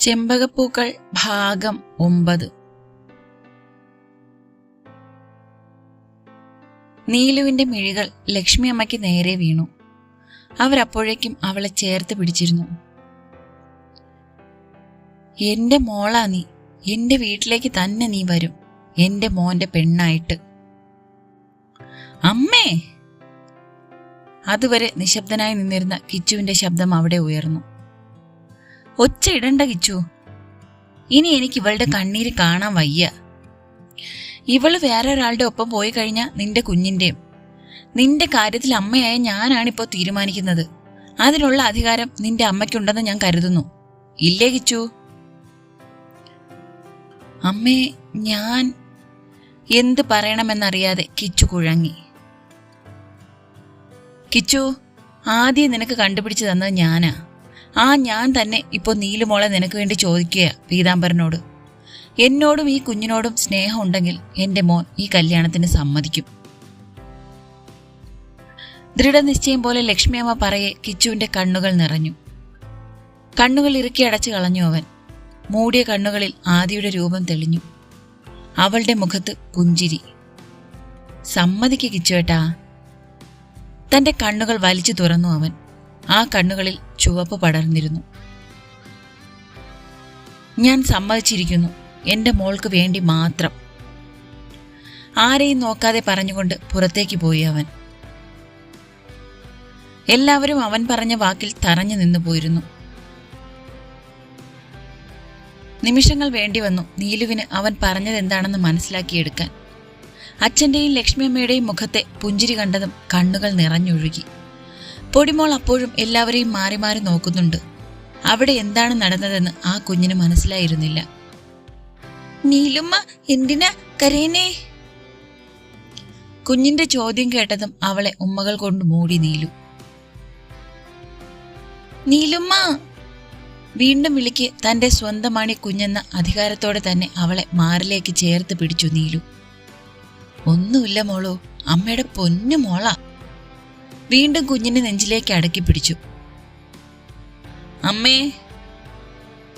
ചെമ്പകപ്പൂക്കൾ ഭാഗം ഒമ്പത്. നീലുവിന്റെ മിഴികൾ ലക്ഷ്മി അമ്മയ്ക്ക് നേരെ വീണു. അവരപ്പോഴേക്കും അവളെ ചേർത്ത് പിടിച്ചിരുന്നു. എന്റെ മോളാ നീ എന്റെ വീട്ടിലേക്ക് തന്നെ നീ വരും എന്റെ മോന്റെ പെണ്ണായിട്ട്. അമ്മേ! അതുവരെ നിശബ്ദനായി നിന്നിരുന്ന കിച്ചുവിന്റെ ശബ്ദം അവിടെ ഉയർന്നു. ഒച്ച ഇടണ്ട കിച്ചു. ഇനി എനിക്ക് ഇവളുടെ കണ്ണീര് കാണാൻ വയ്യ. ഇവൾ വേറെ ഒരാളുടെ ഒപ്പം പോയി കഴിഞ്ഞാൽ നിന്റെ കുഞ്ഞിന്റെയും. നിന്റെ കാര്യത്തിൽ അമ്മയായ ഞാനാണിപ്പോ തീരുമാനിക്കുന്നത്. അതിനുള്ള അധികാരം നിന്റെ അമ്മയ്ക്കുണ്ടെന്ന് ഞാൻ കരുതുന്നു. ഇല്ലേ കിച്ചു? അമ്മേ ഞാൻ എന്ത് പറയണമെന്നറിയാതെ കിച്ചു കുഴങ്ങി. കിച്ചു ആദ്യം നിനക്ക് കണ്ടുപിടിച്ചു തന്നത് ഞാനാ. ആ ഞാൻ തന്നെ ഇപ്പോൾ നീലുമോളെ നിനക്ക് വേണ്ടി ചോദിക്കുക പീതാംബരനോട്. എന്നോടും ഈ കുഞ്ഞിനോടും സ്നേഹം ഉണ്ടെങ്കിൽ എന്റെ മോൻ ഈ കല്യാണത്തിന് സമ്മതിക്കും. ദൃഢനിശ്ചയം പോലെ ലക്ഷ്മിയമ്മ പറയെ കിച്ചുവിന്റെ കണ്ണുകൾ നിറഞ്ഞു. കണ്ണുകൾ ഇറുക്കി അടച്ചു കളഞ്ഞു അവൻ. മൂടിയ കണ്ണുകളിൽ ആദിയുടെ രൂപം തെളിഞ്ഞു. അവളുടെ മുഖത്ത് പുഞ്ചിരി. സമ്മതിക്ക് കിച്ചുവേട്ടാ. തന്റെ കണ്ണുകൾ വലിച്ചു തുറന്നു അവൻ. ആ കണ്ണുകളിൽ ചുവപ്പ് പടർന്നിരുന്നു. ഞാൻ സമ്മതിച്ചിരിക്കുന്നു. എന്റെ മോൾക്ക് വേണ്ടി മാത്രം. ആരെയും നോക്കാതെ പറഞ്ഞുകൊണ്ട് പുറത്തേക്ക് പോയി അവൻ. എല്ലാവരും അവൻ പറഞ്ഞ വാക്കിൽ തറഞ്ഞു നിന്നു പോയിരുന്നു. നിമിഷങ്ങൾ വേണ്ടി വന്നു നീലുവിന് അവൻ പറഞ്ഞതെന്താണെന്ന് മനസ്സിലാക്കിയെടുക്കാൻ. അച്ഛന്റെയും ലക്ഷ്മിയമ്മയുടെയും മുഖത്തെ പുഞ്ചിരി കണ്ടതും കണ്ണുകൾ നിറഞ്ഞൊഴുകി. പൊടിമോൾ അപ്പോഴും എല്ലാവരെയും മാറി മാറി നോക്കുന്നുണ്ട്. അവിടെ എന്താണ് നടന്നതെന്ന് ആ കുഞ്ഞിന് മനസ്സിലായിരുന്നില്ല. നീലുമ്മ എന്തിനാ കരയനേ കുഞ്ഞിന്റെ ചോദ്യം കേട്ടതും അവളെ ഉമ്മകൾ കൊണ്ട് മൂടി നീലു. നീലുമ്മ! വീണ്ടും വിളിക്ക് തന്റെ സ്വന്തമാണ് കുഞ്ഞെന്ന അധികാരത്തോടെ തന്നെ അവളെ മാറിലേക്ക് ചേർത്ത് പിടിച്ചു നീലു. ഒന്നുമില്ല മോളോ അമ്മയുടെ പൊന്നു മോളാ. വീണ്ടും കുഞ്ഞിനെ നെഞ്ചിലേക്ക് അടക്കി പിടിച്ചു. അമ്മേ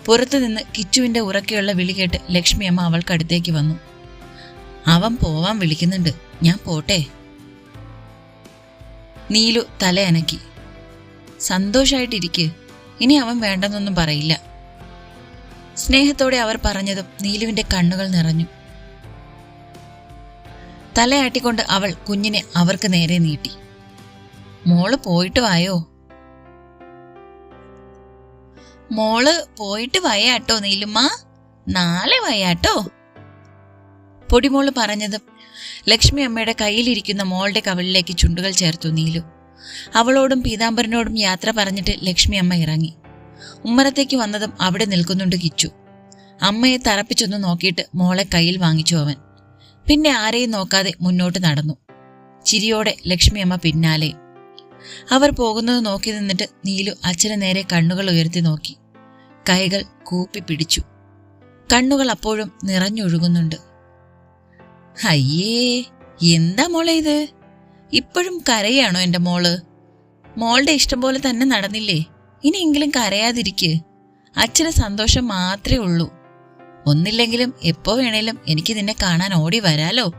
പുറത്തുനിന്ന് കിച്ചുവിന്റെ ഉറക്കെയുള്ള വിളി കേട്ട് ലക്ഷ്മി അമ്മ അവൾക്കടുത്തേക്ക് വന്നു. അവൻ പോവാൻ വിളിക്കുന്നുണ്ട്. ഞാൻ പോട്ടെ. നീലു തലയനക്കി സന്തോഷായിട്ടിരിക്ക്. ഇനി അവൻ വേണ്ടെന്നൊന്നും പറയില്ല. സ്നേഹത്തോടെ അവർ പറഞ്ഞതും നീലുവിന്റെ കണ്ണുകൾ നിറഞ്ഞു. തലയാട്ടിക്കൊണ്ട് അവൾ കുഞ്ഞിനെ അവർക്ക് നേരെ നീട്ടി. മോൾ പോയിട്ട് വായോ? മോൾ പോയിട്ട് വയാട്ടോ നീലുമ്മ. നാളെ വയാട്ടോ പൊടിമോൾ പറഞ്ഞത് ലക്ഷ്മി അമ്മയുടെ കയ്യിലിരിക്കുന്ന മോളുടെ കവിളിലേക്ക് ചുണ്ടുകൾ ചേർത്തു നീലു. അവളോടും പീതാംബരനോടും യാത്ര പറഞ്ഞിട്ട് ലക്ഷ്മി അമ്മ ഇറങ്ങി. ഉമ്മറത്തേക്ക് വന്നതും അവിടെ നിൽക്കുന്നുണ്ട് കിച്ചു. അമ്മയെ തറപ്പിച്ചൊന്ന് നോക്കിയിട്ട് മോളെ കയ്യിൽ വാങ്ങിച്ചു അവൻ. പിന്നെ ആരെയും നോക്കാതെ മുന്നോട്ട് നടന്നു. ചിരിയോടെ ലക്ഷ്മി അമ്മ പിന്നാലെ അവർ പോകുന്നത് നോക്കി നിന്നിട്ട് നീലു അച്ഛന് നേരെ കണ്ണുകൾ ഉയർത്തി നോക്കി. കൈകൾ കൂപ്പി പിടിച്ചു. കണ്ണുകൾ അപ്പോഴും നിറഞ്ഞൊഴുകുന്നുണ്ട്. അയ്യേ എന്താ മോളെ ഇത്? ഇപ്പോഴും കരയാണോ എന്റെ മോൾ? മോളുടെ ഇഷ്ടം പോലെ തന്നെ നടന്നില്ലേ? ഇനിയെങ്കിലും കരയാതിരിക്ക്. അച്ഛന് സന്തോഷം മാത്രമേ ഉള്ളൂ. ഒന്നില്ലെങ്കിലും എപ്പോ വേണേലും എനിക്ക് നിന്നെ കാണാൻ ഓടി വരാലോ.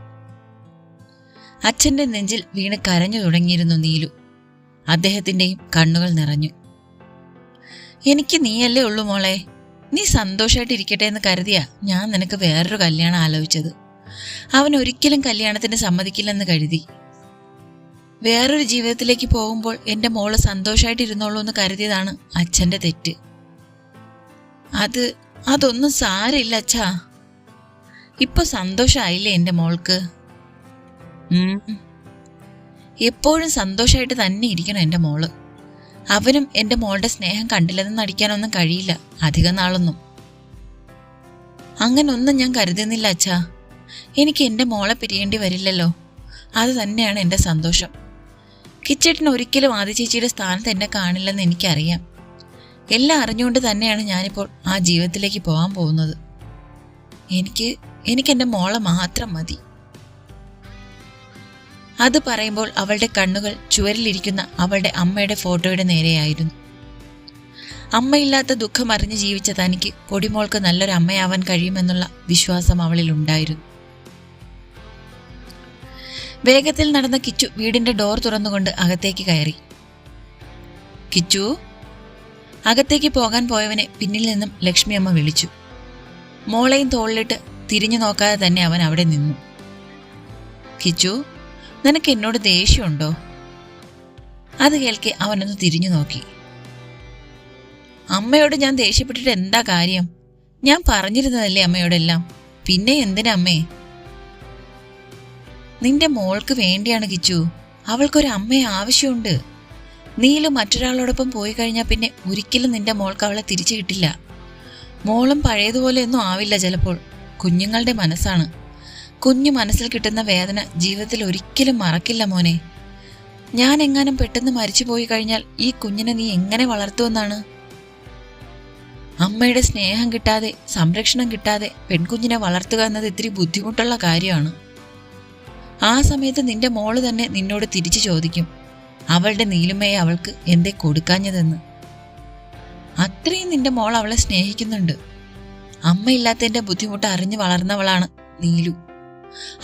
അച്ഛന്റെ നെഞ്ചിൽ വീണ് കരഞ്ഞു തുടങ്ങിയിരുന്നു നീലു. അദ്ദേഹത്തിന്റെയും കണ്ണുകൾ നിറഞ്ഞു. എനിക്ക് നീയല്ലേ ഉള്ളൂ മോളെ. നീ സന്തോഷമായിട്ടിരിക്കട്ടെ എന്ന് കരുതിയാ ഞാൻ നിനക്ക് വേറൊരു കല്യാണം ആലോചിച്ചത്. അവൻ ഒരിക്കലും കല്യാണത്തിന് സമ്മതിക്കില്ലെന്ന് കരുതി. വേറൊരു ജീവിതത്തിലേക്ക് പോകുമ്പോൾ എന്റെ മോൾ സന്തോഷമായിട്ടിരുന്നോളൂ എന്ന് കരുതിയതാണ് അച്ഛന്റെ തെറ്റ്. അത് അതൊന്നും സാരമില്ല അച്ഛാ. ഇപ്പൊ സന്തോഷമായില്ലേ എന്റെ മോൾക്ക്. എപ്പോഴും സന്തോഷമായിട്ട് തന്നെ ഇരിക്കണം എന്റെ മോൾ. അവനും എന്റെ മോളുടെ സ്നേഹം കണ്ടില്ലെന്ന് നടിക്കാനൊന്നും കഴിയില്ല. അധികം നാളൊന്നും. അങ്ങനെ ഒന്നും ഞാൻ കരുതുന്നില്ല അച്ഛാ. എനിക്ക് എന്റെ മോളെ പിരിയേണ്ടി വരില്ലല്ലോ. അത് തന്നെയാണ് എന്റെ സന്തോഷം. കിച്ചേട്ടൻ ഒരിക്കലും ആദ്യ ചേച്ചിയുടെ സ്ഥാനത്ത് എന്നെ കാണില്ലെന്ന് എനിക്കറിയാം. എല്ലാം അറിഞ്ഞുകൊണ്ട് തന്നെയാണ് ഞാനിപ്പോൾ ആ ജീവിതത്തിലേക്ക് പോകാൻ പോകുന്നത്. എനിക്ക് എനിക്ക് എന്റെ മോളെ മാത്രം മതി. അത് പറയുമ്പോൾ അവളുടെ കണ്ണുകൾ ചുവരിലിരിക്കുന്ന അവളുടെ അമ്മയുടെ ഫോട്ടോയുടെ നേരെയായിരുന്നു. അമ്മയില്ലാത്ത ദുഃഖം അറിഞ്ഞ് ജീവിച്ച തനിക്ക് പൊടിമോൾക്ക് നല്ലൊരു അമ്മയാവാൻ കഴിയുമെന്നുള്ള വിശ്വാസം അവളിൽ ഉണ്ടായിരുന്നു. വേഗത്തിൽ നടന്ന കിച്ചു വീടിന്റെ ഡോർ തുറന്നുകൊണ്ട് അകത്തേക്ക് കയറി. കിച്ചു? അകത്തേക്ക് പോകാൻ പോയവനെ പിന്നിൽ നിന്നും ലക്ഷ്മി അമ്മ വിളിച്ചു. മോളെയും തോളിലിട്ട് തിരിഞ്ഞു നോക്കാതെ തന്നെ അവൻ അവിടെ നിന്നു. കിച്ചു? നിനക്ക് എന്നോട് ദേഷ്യമുണ്ടോ? അത് കേൾക്കെ അവനൊന്ന് തിരിഞ്ഞു നോക്കി. അമ്മയോട് ഞാൻ ദേഷ്യപ്പെട്ടിട്ട് എന്താ കാര്യം? ഞാൻ പറഞ്ഞിരുന്നതല്ലേ അമ്മയോടെല്ലാം. പിന്നെ എന്തിനാ അമ്മേ? നിന്റെ മോൾക്ക് വേണ്ടിയാണ് കിച്ചു. അവൾക്കൊരു അമ്മയെ ആവശ്യമുണ്ട്. നീലും മറ്റൊരാളോടൊപ്പം പോയി കഴിഞ്ഞാൽ പിന്നെ ഒരിക്കലും നിന്റെ മോൾക്ക് അവളെ തിരിച്ചു കിട്ടില്ല. മോളും പഴയതുപോലെ ഒന്നും ആവില്ല ചിലപ്പോൾ. കുഞ്ഞുങ്ങളുടെ മനസ്സാണ്. കുഞ്ഞു മനസ്സിൽ കിട്ടുന്ന വേദന ജീവിതത്തിൽ ഒരിക്കലും മറക്കില്ല മോനെ. ഞാൻ എങ്ങാനും പെട്ടെന്ന് മരിച്ചു പോയി കഴിഞ്ഞാൽ ഈ കുഞ്ഞിനെ നീ എങ്ങനെ വളർത്തുമെന്നാണ്? അമ്മയുടെ സ്നേഹം കിട്ടാതെ സംരക്ഷണം കിട്ടാതെ പെൺകുഞ്ഞിനെ വളർത്തുക എന്നത് ഇത്തിരി ബുദ്ധിമുട്ടുള്ള കാര്യമാണ്. ആ സമയത്ത് നിന്റെ മോൾ തന്നെ നിന്നോട് തിരിച്ചു ചോദിക്കും അവളുടെ നീലുമയെ അവൾക്ക് എന്തേ കൊടുക്കാഞ്ഞതെന്ന്? അത്രയും നിന്റെ മോൾ അവളെ സ്നേഹിക്കുന്നുണ്ട്. അമ്മയില്ലാത്തതിന്റെ ബുദ്ധിമുട്ട് അറിഞ്ഞു വളർന്നവളാണ് നീലു.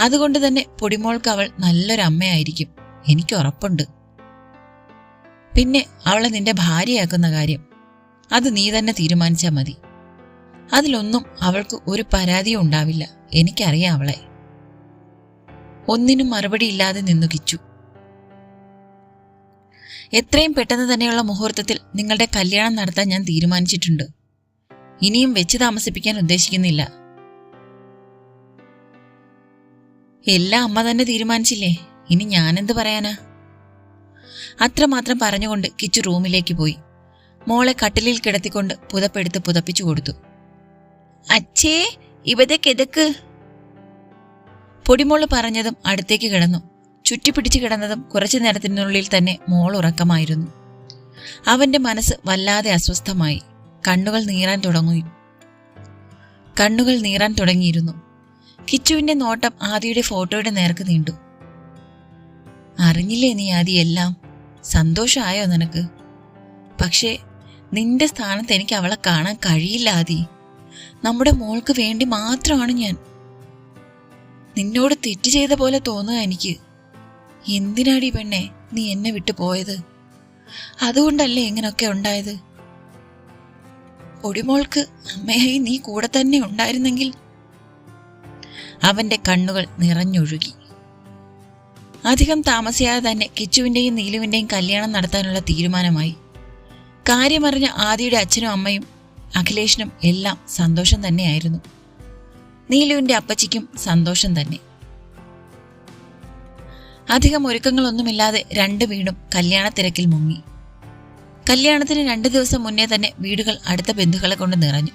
അതുകൊണ്ട് തന്നെ പൊടിമോൾക്ക് അവൾ നല്ലൊരു അമ്മയായിരിക്കും എനിക്ക് ഉറപ്പുണ്ട്. പിന്നെ അവളെ നിന്റെ ഭാര്യയാക്കുന്ന കാര്യം. അത് നീ തന്നെ തീരുമാനിച്ചാൽ മതി. അതിലൊന്നും അവൾക്ക് ഒരു പരാതിയും ഉണ്ടാവില്ല. എനിക്കറിയാം അവളെ. ഒന്നിനും മറുപടി ഇല്ലാതെ നിന്നു കിച്ചു. എത്രയും പെട്ടെന്ന് തന്നെയുള്ള മുഹൂർത്തത്തിൽ നിങ്ങളുടെ കല്യാണം നടത്താൻ ഞാൻ തീരുമാനിച്ചിട്ടുണ്ട്. ഇനിയും വെച്ച് താമസിപ്പിക്കാൻ ഉദ്ദേശിക്കുന്നില്ല. എല്ലാം അമ്മ തന്നെ തീരുമാനിച്ചില്ലേ? ഇനി ഞാനെന്ത് പറയാനാ? അത്രമാത്രം പറഞ്ഞുകൊണ്ട് കിച്ചു റൂമിലേക്ക് പോയി. മോളെ കട്ടിലിൽ കിടത്തിക്കൊണ്ട് പുതപ്പെടുത്ത് പുതപ്പിച്ചു കൊടുത്തു. അച്ഛേ ഇവിടെ കിതക്ക് പൊടിമോൾ പറഞ്ഞതും അടുത്തേക്ക് കിടന്നു. ചുറ്റിപ്പിടിച്ചു കിടന്നതും കുറച്ചു നേരത്തിനുള്ളിൽ തന്നെ മോൾ ഉറക്കമായിരുന്നു. അവന്റെ മനസ്സ് വല്ലാതെ അസ്വസ്ഥമായി. കണ്ണുകൾ നീറാൻ തുടങ്ങി. കണ്ണുകൾ നീറാൻ തുടങ്ങിയിരുന്നു. കിച്ചുവിന്റെ നോട്ടം ആദിയുടെ ഫോട്ടോയുടെ നേർക്ക് നീണ്ടു. അറിഞ്ഞില്ലേ നീ ആദി എല്ലാം? സന്തോഷമായോ നിനക്ക്? പക്ഷേ നിന്റെ സ്ഥാനത്ത് എനിക്ക് അവളെ കാണാൻ കഴിയില്ല ആദി. നമ്മുടെ മോൾക്ക് വേണ്ടി മാത്രമാണ് ഞാൻ. നിന്നോട് തെറ്റ് ചെയ്ത പോലെ തോന്നുക എനിക്ക്. എന്തിനാടി പെണ്ണെ നീ എന്നെ വിട്ടു പോയത്? അതുകൊണ്ടല്ലേ ഇങ്ങനൊക്കെ ഉണ്ടായത്? പൊടിമോൾക്ക് അമ്മയായി നീ കൂടെ തന്നെ ഉണ്ടായിരുന്നെങ്കിൽ അവന്റെ കണ്ണുകൾ നിറഞ്ഞൊഴുകി. അധികം താമസിയാതെ തന്നെ കിച്ചുവിന്റെയും നീലുവിന്റെയും കല്യാണം നടത്താനുള്ള തീരുമാനമായി. കാര്യമറിഞ്ഞ ആദിയുടെ അച്ഛനും അമ്മയും അഖിലേഷിനും എല്ലാം സന്തോഷം തന്നെയായിരുന്നു. നീലുവിന്റെ അപ്പച്ചിക്കും സന്തോഷം തന്നെ. അധികം ഒരുക്കങ്ങളൊന്നുമില്ലാതെ രണ്ട് വീടും കല്യാണത്തിരക്കിൽ മുങ്ങി. കല്യാണത്തിന് രണ്ട് ദിവസം മുന്നേ തന്നെ വീടുകൾ അടുത്ത ബന്ധുക്കളെ കൊണ്ട് നിറഞ്ഞു.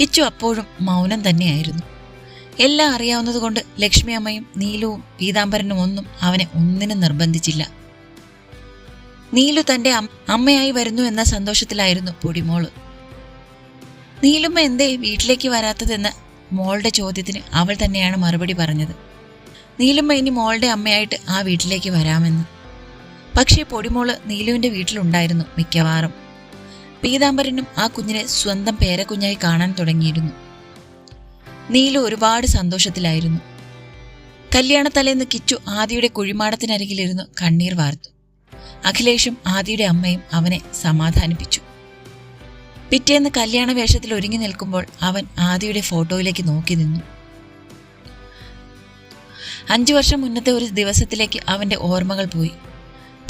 കിച്ചു അപ്പോഴും മൗനം തന്നെയായിരുന്നു. എല്ലാം അറിയാവുന്നതുകൊണ്ട് ലക്ഷ്മി അമ്മയും നീലുവും പീതാംബരനും ഒന്നും അവനെ ഒന്നിനും നിർബന്ധിച്ചില്ല. നീലു തന്റെ അമ്മയായി വരുന്നു എന്ന സന്തോഷത്തിലായിരുന്നു പൊടിമോൾ. നീലുമ്മ എന്തേ വീട്ടിലേക്ക് വരാത്തതെന്ന മോളുടെ ചോദ്യത്തിന് അവൾ തന്നെയാണ് മറുപടി പറഞ്ഞത്. നീലുമ്മ ഇനി മോളുടെ അമ്മയായിട്ട് ആ വീട്ടിലേക്ക് വരാമെന്ന്. പക്ഷേ പൊടിമോൾ നീലുവിന്റെ വീട്ടിലുണ്ടായിരുന്നു മിക്കവാറും. പീതാംബരനും ആ കുഞ്ഞിനെ സ്വന്തം പേരക്കുഞ്ഞായി കാണാൻ തുടങ്ങിയിരുന്നു. നീലു ഒരുപാട് സന്തോഷത്തിലായിരുന്നു. കല്യാണത്തലേന്ന് കിച്ചു ആദിയുടെ കുഴിമാടത്തിനരികിലിരുന്നു കണ്ണീർ വാർത്തു. അഖിലേഷും ആദിയുടെ അമ്മയും അവനെ സമാധാനിപ്പിച്ചു. പിറ്റേന്ന് കല്യാണ വേഷത്തിൽ ഒരുങ്ങി നിൽക്കുമ്പോൾ അവൻ ആദിയുടെ ഫോട്ടോയിലേക്ക് നോക്കി നിന്നു. അഞ്ചു വർഷം മുന്നത്തെ ഒരു ദിവസത്തിലേക്ക് അവന്റെ ഓർമ്മകൾ പോയി.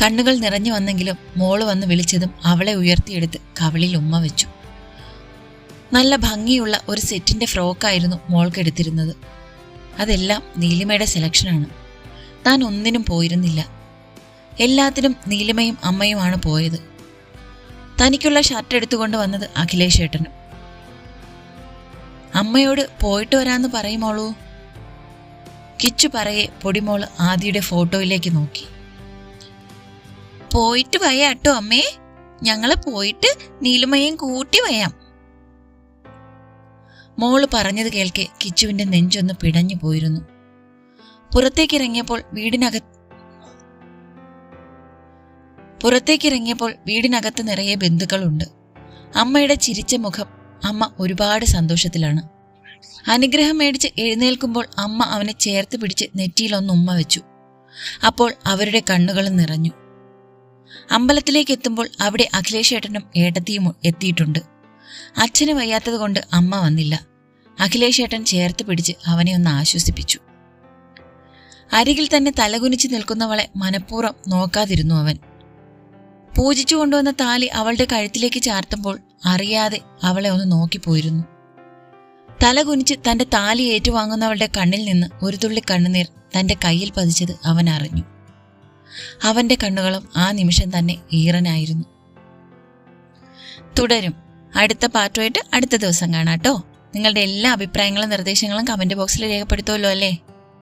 കണ്ണുകൾ നിറഞ്ഞു വന്നെങ്കിലും മോൾ വന്ന് വിളിച്ചതും അവളെ ഉയർത്തിയെടുത്ത് കവളിൽ ഉമ്മ വെച്ചു. നല്ല ഭംഗിയുള്ള ഒരു സെറ്റിന്റെ ഫ്രോക്കായിരുന്നു മോൾക്കെടുത്തിരുന്നത്. അതെല്ലാം നീലിമയുടെ സെലക്ഷനാണ്. താൻ ഒന്നിനും പോയിരുന്നില്ല. എല്ലാത്തിനും നീലിമയും അമ്മയുമാണ് പോയത്. തനിക്കുള്ള ഷർട്ട് എടുത്തുകൊണ്ട് വന്നത് അഖിലേഷ് ഏട്ടനും അമ്മയോട് പോയിട്ട് വരാന്ന് പറയുമോളൂ? കിച്ചു പറയെ പൊടിമോൾ ആദിയുടെ ഫോട്ടോയിലേക്ക് നോക്കി. പോയിട്ട് വയ്യാട്ടോ അമ്മേ. ഞങ്ങൾ പോയിട്ട് നീലിമയും കൂട്ടി വയാം മോൾ പറഞ്ഞത് കേൾക്കെ കിച്ചുവിന്റെ നെഞ്ചൊന്ന് പിടഞ്ഞു പോയിരുന്നു. പുറത്തേക്കിറങ്ങിയപ്പോൾ വീടിനകത്ത് പുറത്തേക്കിറങ്ങിയപ്പോൾ വീടിനകത്ത് നിറയെ ബന്ധുക്കളുണ്ട്. അമ്മയുടെ ചിരിച്ച മുഖം അമ്മ ഒരുപാട് സന്തോഷത്തിലാണ്. അനുഗ്രഹം മേടിച്ച് എഴുന്നേൽക്കുമ്പോൾ അമ്മ അവനെ ചേർത്ത് പിടിച്ച് നെറ്റിയിലൊന്ന് ഉമ്മ വെച്ചു. അപ്പോൾ അവരുടെ കണ്ണുകൾ നിറഞ്ഞു. അമ്പലത്തിലേക്ക് എത്തുമ്പോൾ അവിടെ അഖിലേഷ് ഏട്ടനും ഏട്ടത്തിയും എത്തിയിട്ടുണ്ട്. അച്ഛന് വയ്യാത്തത് കൊണ്ട് അമ്മ വന്നില്ല. അഖിലേഷ് ഏട്ടൻ ചേർത്ത് പിടിച്ച് അവനെ ഒന്ന് ആശ്വസിപ്പിച്ചു. അരികിൽ തന്നെ തലകുനിച്ച് നിൽക്കുന്നവളെ മനഃപൂർവം നോക്കാതിരുന്നു അവൻ. പൂജിച്ചു കൊണ്ടുവന്ന താലി അവളുടെ കഴുത്തിലേക്ക് ചാർത്തുമ്പോൾ അറിയാതെ അവളെ ഒന്ന് നോക്കിപ്പോയിരുന്നു തലകുനിച്ച് തന്റെ താലി ഏറ്റുവാങ്ങുന്നവളുടെ കണ്ണിൽ നിന്ന് ഒരു തുള്ളി കണ്ണുനീർ തന്റെ കയ്യിൽ പതിച്ചത് അവൻ അറിഞ്ഞു. അവന്റെ കണ്ണുകളും ആ നിമിഷം തന്നെ ഈറനായിരുന്നു. തുടരും. അടുത്ത പാട്ടുമായിട്ട് അടുത്ത ദിവസം കാണാട്ടോ നിങ്ങളുടെ എല്ലാ അഭിപ്രായങ്ങളും നിർദ്ദേശങ്ങളും കമന്റ് ബോക്സിൽ രേഖപ്പെടുത്തുമല്ലോ അല്ലേ?